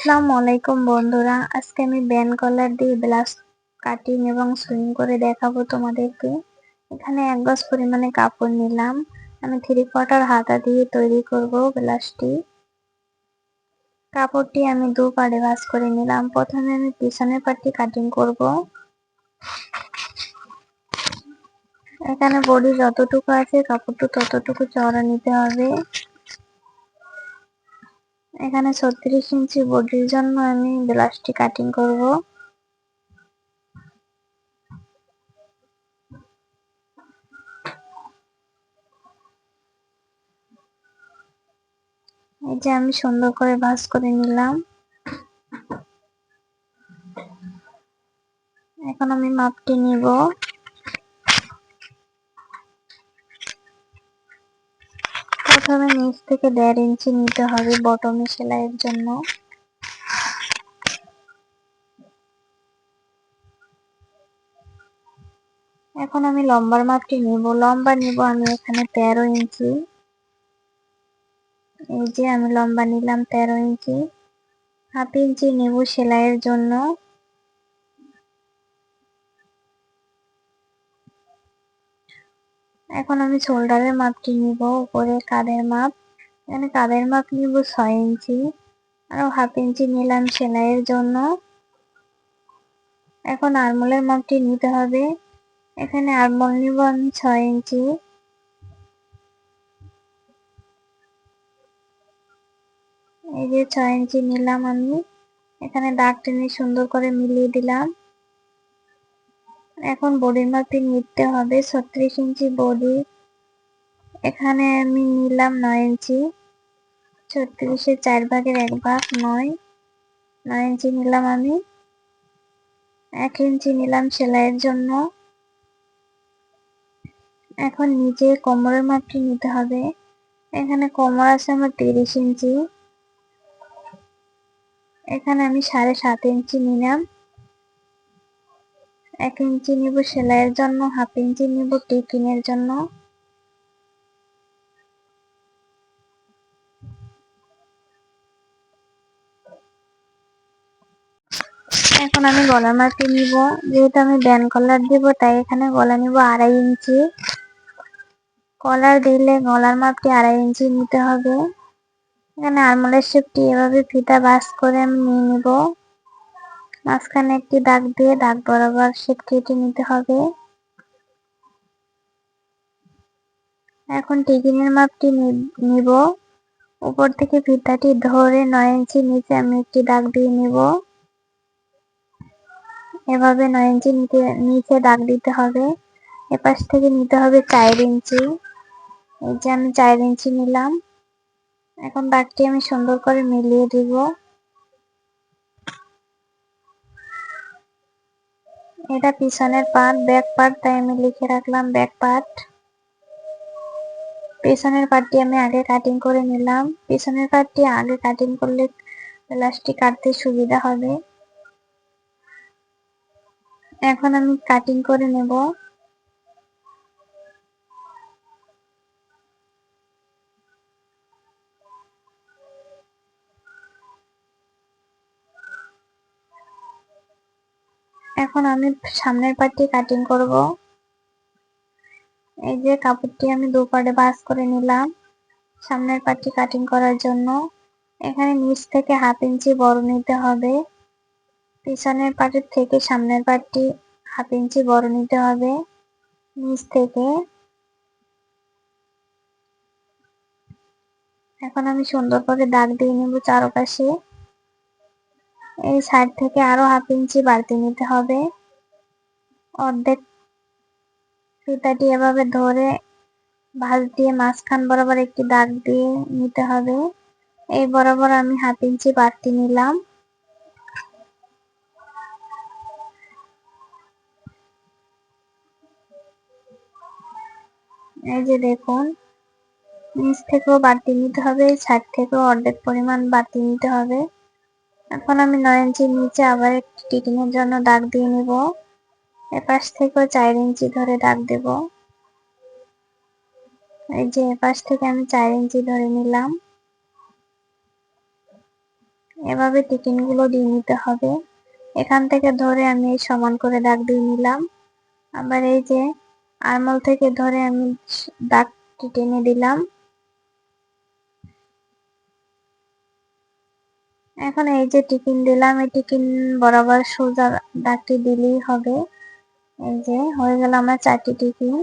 আসসালামু আলাইকুম বন্ধুরা। আজকে আমি ব্যান কলার দিয়ে ব্লাউজ কাটিং এবং সুইং করে দেখাবো তোমাদেরকে। এখানে এক গজ পরিমাণে কাপড় নিলাম। আমি থ্রি কোয়ার্টার হাতা দিয়ে তৈরি করব ব্লাউজটি কাপড়টি আমি দু পাড়ে ভাঁজ করে নিলাম। প্রথমে আমি পিছনের পাটটি কাটিং করব। এখানে বডি যতটুকু আছে কাপড়টা ততটুকু চওড়া নিতে হবে। এখানে ছত্রিশ ইঞ্চি বডির জন্য আমি ব্লাউজটি কাটিং করব। এই যে আমি সুন্দর করে ভাঁজ করে নিলাম। এখন আমি মাপটি নিব। প্রথমে নিচ থেকে দেড় ইঞ্চি নিতে হবে বটমে সেলাইয়ের জন্য। এখন আমি লম্বার মাপটি নিব। লম্বা নিব আমি এখানে তেরো ইঞ্চি। এই যে আমি লম্বা নিলাম তেরো ইঞ্চি। হাফ ইঞ্চি নেব সেলাইয়ের জন্য। এখন আমি শোল্ডারের মাপটি নিব, উপরে কাঁধের মাপ? এখানে কাঁধের মাপ নিব? ছয় ইঞ্চি। আরও হাফ ইঞ্চি নিলাম সেলাইয়ের জন্য। এখন আরমোলের মাপটি নিতে হবে। এখানে আরমোল নিব আমি ছয় ইঞ্চি। এই যে ছয় ইঞ্চি নিলাম আমি। এখানে দাগ টেনে সুন্দর করে মিলিয়ে দিলাম। এখন বডির মাপটি নিতে হবে ছত্রিশ ইঞ্চি বডি। এখানে আমি নিলাম নয় ইঞ্চি। ছত্রিশের চার ভাগের এক ভাগ নয়। নয় ইঞ্চি নিলাম আমি। এক ইঞ্চি নিলাম সেলাইয়ের জন্য। এখন নিচে কোমরের মাপটি নিতে হবে। এখানে কোমর আছে আমার তিরিশ ইঞ্চি। এখানে আমি সাড়ে সাত ইঞ্চি নিলাম। এক ইঞ্চি নিব সেলাইয়ের জন্য, হাফ ইঞ্চি নিব টিকিনের জন্য। এখন আমি গলার মাপটি নিব। যেহেতু আমি ব্যান কলার দিব, তাই এখানে গলা নিব আড়াই ইঞ্চি। কলার দিলে গলার মাপটি আড়াই ইঞ্চি নিতে হবে। এখানে আরমোলের শেপটি এভাবে ফিতা বাস করে আমি নিয়ে নিব। মাঝখানে একটি দাগ দিয়ে দাগ বরাবর শেপ কেটে নিতে হবে। এখন টিকিনের মাপটি নিব। উপর থেকে ফিতাটি ধরে নয় ইঞ্চি, নিচে আমি একটি দাগ দিয়ে নিব। এভাবে নয় ইঞ্চি, নিচে নিচে দাগ দিতে হবে। এপাশ থেকে নিতে হবে চার ইঞ্চি। এই যে আমি চার ইঞ্চি নিলাম। এখন দাগটি আমি সুন্দর করে মিলিয়ে দিব। এটা পিছনের পার্ট ব্যাক পার্ট তাই আমি লিখে রাখলাম ব্যাক পার্ট পিছনের পার্টটি আমি আগে কাটিং করে নিলাম। পিছনের পার্টটি আগে কাটিং করলে প্লাস্টিক কাটতে সুবিধা হবে। এখন আমি কাটিং করে নেব। এখন আমি সামনের পার্টটি কাটিং করব। এই যে কাপড়টি আমি দু পার্টে ভাঁজ করে নিলাম সামনের পার্টটি কাটিং করার জন্য। এখানে নিচ থেকে হাফ ইঞ্চি বড় নিতে হবে। পিছনের পার্টের থেকে সামনের পার্টটি হাফ ইঞ্চি বড় নিতে হবে নিচ থেকে। এখন আমি সুন্দর করে দাগ দিয়ে নেব চারপাশে। এই সাইড থেকে আরও হাফ ইঞ্চি বাড়তি নিতে হবে। অর্ধেক সুতাটি এভাবে ধরে ভাঁজ দিয়ে মাঝখান বরাবর একটি দাগ দিয়ে নিতে হবে। এই বরাবর আমি হাফ ইঞ্চি বাড়তি নিলাম। এই যে দেখুন নিচ থেকেও বাড়তি নিতে হবে সাইড থেকেও অর্ধেক পরিমাণ বাড়তি নিতে হবে। এখন আমি নয় ইঞ্চি নিচে আবার একটি টিকিনের জন্য দাগ দিয়ে নিব। এপাশ থেকেও চার ইঞ্চি ধরে দাগ দেব। এই যে এপাশ থেকে আমি চার ইঞ্চি ধরে নিলাম। এভাবে টিকিনগুলো দিয়ে নিতে হবে। এখান থেকে ধরে আমি সমান করে দাগ দিয়ে নিলাম। আবার এই যে আরমল থেকে ধরে আমি দাগটি টেনে দিলাম। এখন এই যে টিকিন দিলাম, এই টিকিন বরাবর সোজা দাগটি দিলেই হবে। এই যে, হয়ে গেল আমার চারটি টিকিন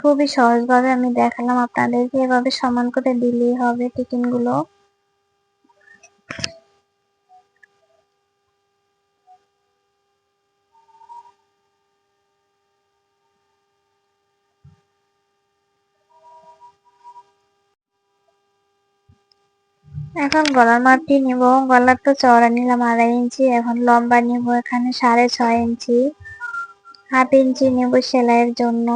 খুবই সহজভাবে আমি দেখালাম আপনাদেরকে, এভাবে সমান করে দিলেই হবে টিকিন এখন গলার মাপটি নিব। গলার তো চওড়া নিলাম আড়াই ইঞ্চি, এখন লম্বা নিব এখানে সাড়ে ছয় ইঞ্চি। হাফ ইঞ্চি নেব সেলাইয়ের জন্য।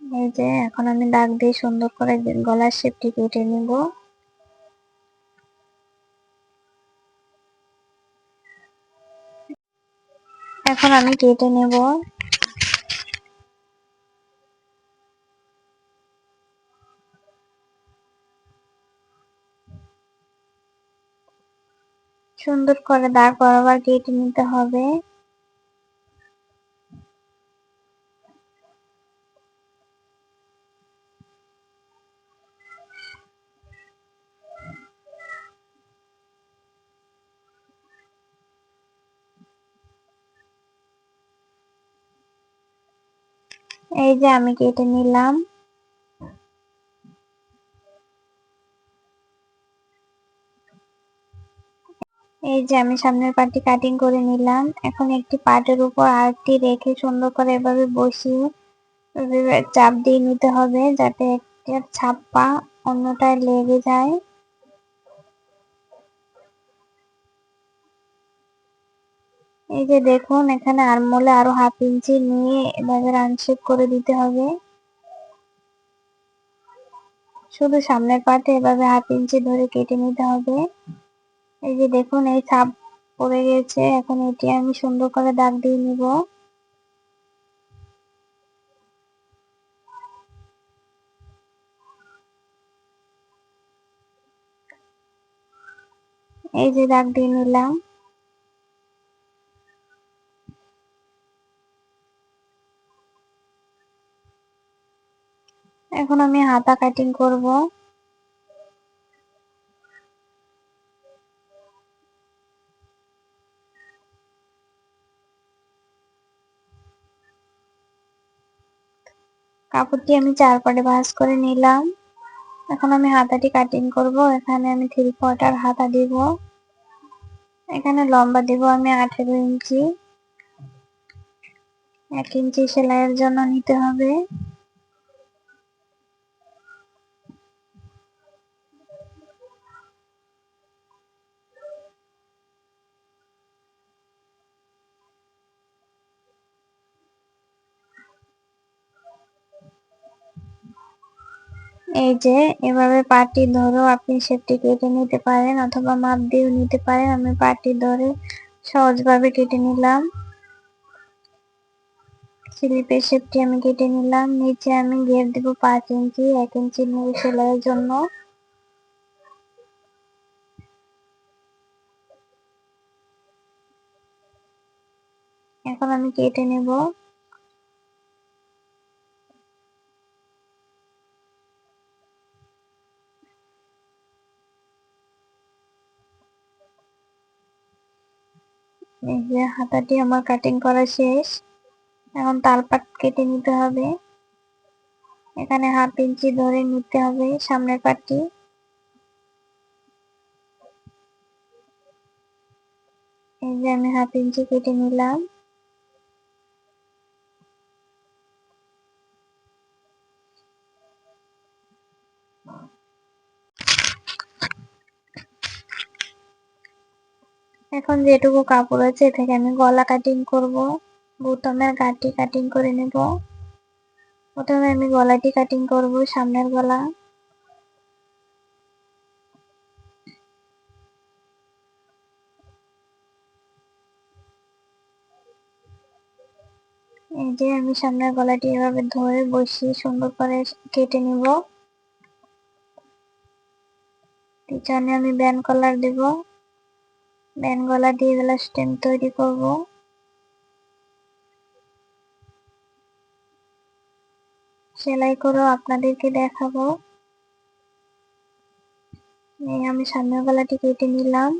এই যে, এখন আমি দাগ দিয়ে সুন্দর করে গলার শেপটি কেটে নিব। এখন আমি কেটে নেব। সুন্দর করে দাঁড় বরাবর কেটে নিতে হবে। এই যে আমি কেটে নিলাম। এই যে আমি সামনের পার্টটি কাটিং করে নিলাম। এখন একটি পার্টের উপর আরেকটি রেখে সুন্দর করে এভাবে বসিয়ে চাপ দিয়ে নিতে হবে যাতে একটা ছাপ্পা অন্যটায় লেগে যায়। এই যে দেখুন, এখানে আরমোলে আরও হাফ ইঞ্চি নিয়ে এভাবে রানশেপ করে দিতে হবে। শুধু সামনের পাটে এভাবে হাফ ইঞ্চি ধরে কেটে নিতে হবে। এই যে দেখুন, এই ছাপ পড়ে গেছে। এখন এটি আমি সুন্দর করে দাগ দিয়ে নিব। এই যে দাগ দিয়ে নিলাম। এখন আমি হাতা কাটিং করব। কাপড়টি আমি চার পাটে ভাঁজ করে নিলাম। এখন আমি হাতাটি কাটিং করব। এখানে আমি থ্রি কোয়ার্টার হাতা দিব। এখানে লম্বা দিব আমি আঠেরো ইঞ্চি। এক ইঞ্চি সেলাইয়ের জন্য নিতে হবে। এই যে, এভাবে পাটি ধরেও আপনি শেপটি কেটে নিতে পারেন অথবা মাপ দিয়েও নিতে পারেন। আমি পাটি ধরে সহজভাবে কেটে নিলাম। স্লিপের শেপটি আমি কেটে নিলাম। নিচে আমি ঘের দেব পাঁচ ইঞ্চি, এক ইঞ্চি নিয়ে সেলাইয়ের জন্য। এখন আমি কেটে নেব। এই যে হাতাটি আমার কাটিং করা শেষ। এখন তালপাট কেটে নিতে হবে। এখানে হাফ ইঞ্চি ধরে নিতে হবে সামনের পাটটি। এই যে আমি হাফ ইঞ্চি কেটে নিলাম। এখন যেটুকু কাপড় আছে এ থেকে আমি গলা কাটিং করব। বোতামের গাটি কাটিং করে নেব। প্রথমে আমি গলাটি কাটিং করব, সামনের গলা। এই যে আমি সামনের গলাটি এভাবে ধরে বসিয়ে সুন্দর করে কেটে নিব। পিছনে আমি ব্যান্ড কলার দেব। ব্যান্ড গলা দিয়ে গলা স্টেম তৈরি করব। সেলাই করেও আপনাদেরকে দেখাবো। আমি সামনের গলাটি কেটে নিলাম।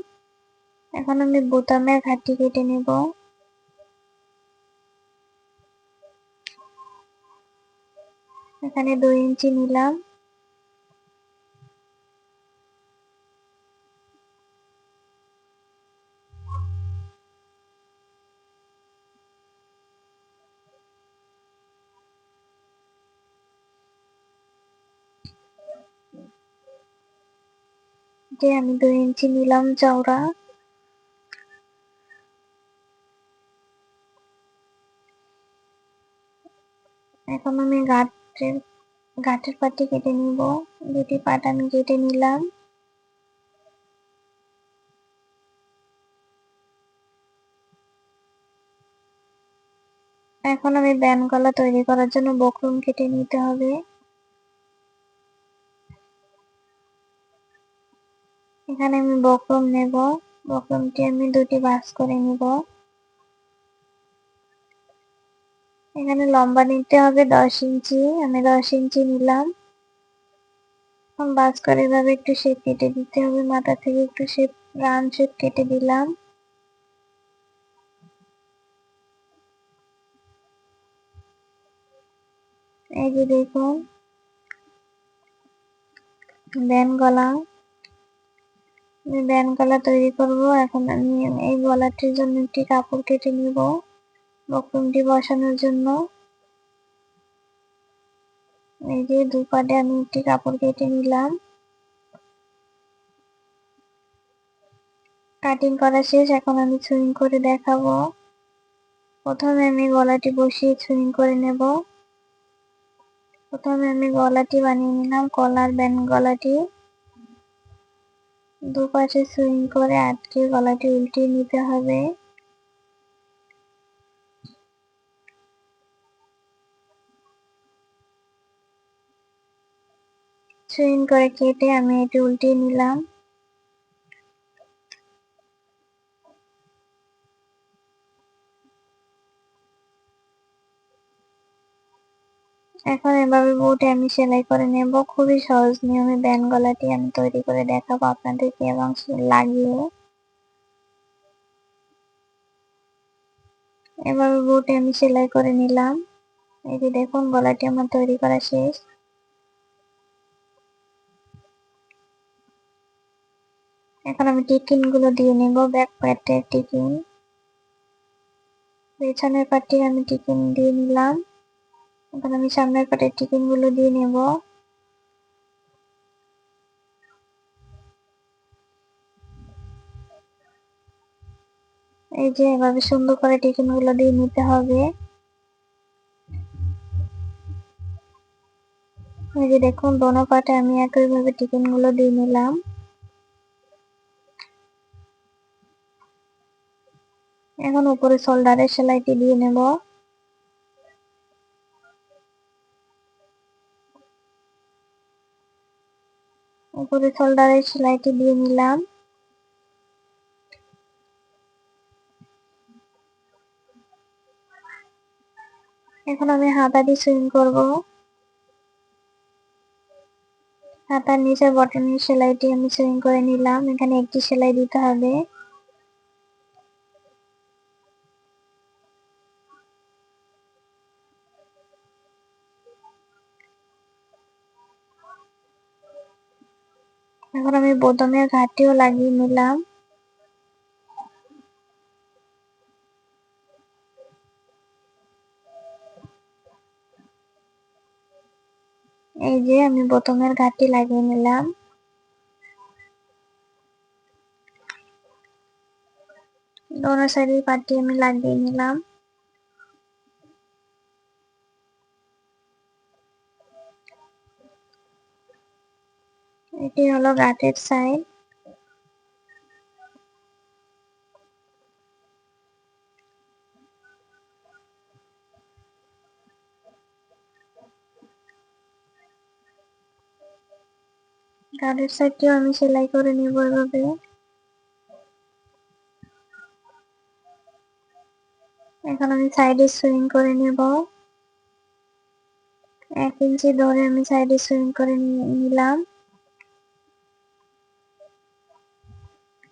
এখন আমি বোতামের ঘাটটি কেটে নেব। এখানে দুই ইঞ্চি নিলাম। যে আমি দুই ইঞ্চি নিলাম চওড়া এখন আমি গাঁটের গাঁটের পাটি কেটে নিব, দুটি পাট আমি কেটে নিলাম। এখন আমি ব্যান গলা তৈরি করার জন্য বকরুম কেটে নিতে হবে। এখানে আমি বকরম নেব। বকরমটি আমি দুটি বাস করে নিব। এখানে লম্বা নিতে হবে দশ ইঞ্চি। আমি দশ ইঞ্চি নিলাম। বাস করে এভাবে একটু শেপ কেটে দিতে হবে। মাথা থেকে একটু শেপ রান শেপ কেটে দিলাম। এই যে দেখুন ব্যান গলা। আমি ব্যান গলা তৈরি করব। এখন আমি এই গলাটির জন্য একটি কাপড় কেটে নিব বক্রমটি বসানোর জন্য। এই যে দুই পাটে আমি একটি কাপড় কেটে নিলাম। কাটিং করা শেষ, এখন আমি সুইং করে দেখাবো। প্রথমে আমি গলাটি বসিয়ে সুইং করে নেব। প্রথমে আমি গলাটি বানিয়ে নিলাম, কলার ব্যান্ড গলাটি। দুপাশে সুইং করে আটকে গলাটি উল্টিয়ে নিতে হবে। সুইং করে কেটে আমি এটি উল্টিয়ে নিলাম এখন এভাবে বুটে আমি সেলাই করে নেব, খুবই সহজ নিয়মে ব্যান গলাটি আমি তৈরি করে দেখাবো আপনাদেরকে এবং লাগিয়ে এভাবে বুটে আমি সেলাই করে নিলাম। এই যে দেখুন, গলাটি আমার তৈরি করা শেষ। এখন আমি টিকিনগুলো দিয়ে নেব ব্যাক প্যাটের টিকিন। পেছনের পাটি আমি টিকিন দিয়ে নিলাম। এখন আমি সামনের পাটের টিকিনগুলো দিয়ে নেব। এই যে এভাবে সুন্দর করে টিকিনগুলো দিয়ে নিতে হবে। এই যে দেখুন, দোনো পাটে আমি একইভাবে টিকিনগুলো দিয়ে নিলাম। এখন উপরে শোল্ডারের সেলাইটি দিয়ে নেব। উপরে শোল্ডারের সেলাইটি দিয়ে নিলাম। এখন আমি হাতা দিয়ে সুইং করব। হাতার নিচে বটনের সেলাইটি আমি সুইং করে নিলাম। এখানে একটি সেলাই দিতে হবে এখন আমি বোতামের ঘাটিও লাগিয়ে নিলাম। এই যে আমি বোতামের ঘাটি লাগিয়ে নিলাম। দোনো সাইডের পাটি আমি লাগিয়ে নিলাম। এটি হলো গাটের সাইড গাটের সাইডটিও আমি সেলাই করে নিব এভাবে। এখন আমি সাইডে সুইং করে নেব। এক ইঞ্চি ধরে আমি সাইডে সুইং করে নিলাম।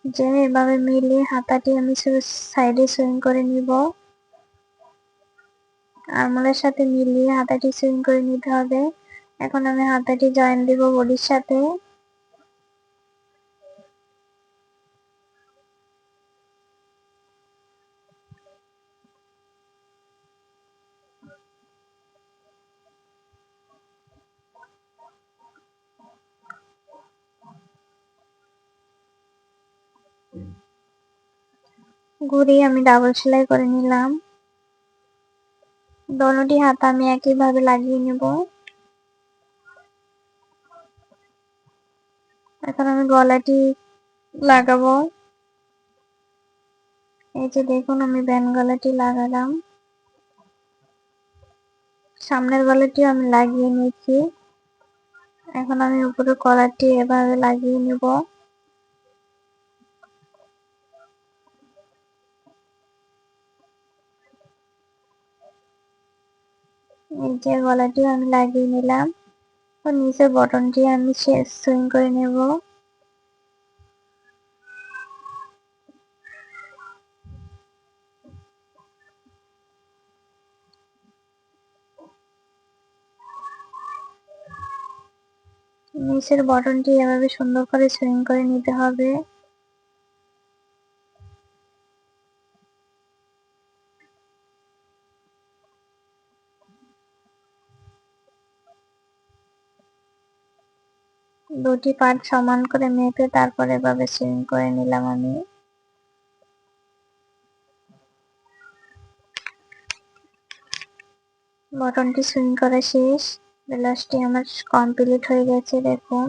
যে এভাবে মিলিয়ে হাতাটি আমি সাইডে সুইং করে নিব। আরমোলের সাথে মিলিয়ে হাতাটি সুইং করে নিতে হবে। এখন আমি হাতাটি জয়েন দিব বডির সাথে। ঘুরিয়ে আমি ডাবল সেলাই করে নিলাম। দোনোটি হাত আমি একইভাবে লাগিয়ে নেব। এখন আমি গলাটি লাগাবো। এই যে দেখুন, আমি ব্যান গলাটি লাগালাম। সামনের গলাটিও আমি লাগিয়ে নিয়েছি। এখন আমি উপরে কলারটি এভাবে লাগিয়ে নেব। যে গলাটিও আমি লাগিয়ে নিলাম তো নিচের বটনটি আমি সুইং করে নেব। নিচের বটনটি এভাবে সুন্দর করে সুইং করে নিতে হবে। দুটি পার্ট সমান করে মেপে তারপর এভাবে সুইং করে নিলাম আমি। বটনটি সুইং করা শেষ। ব্লাউজটি আমার কমপ্লিট হয়ে গেছে, দেখুন।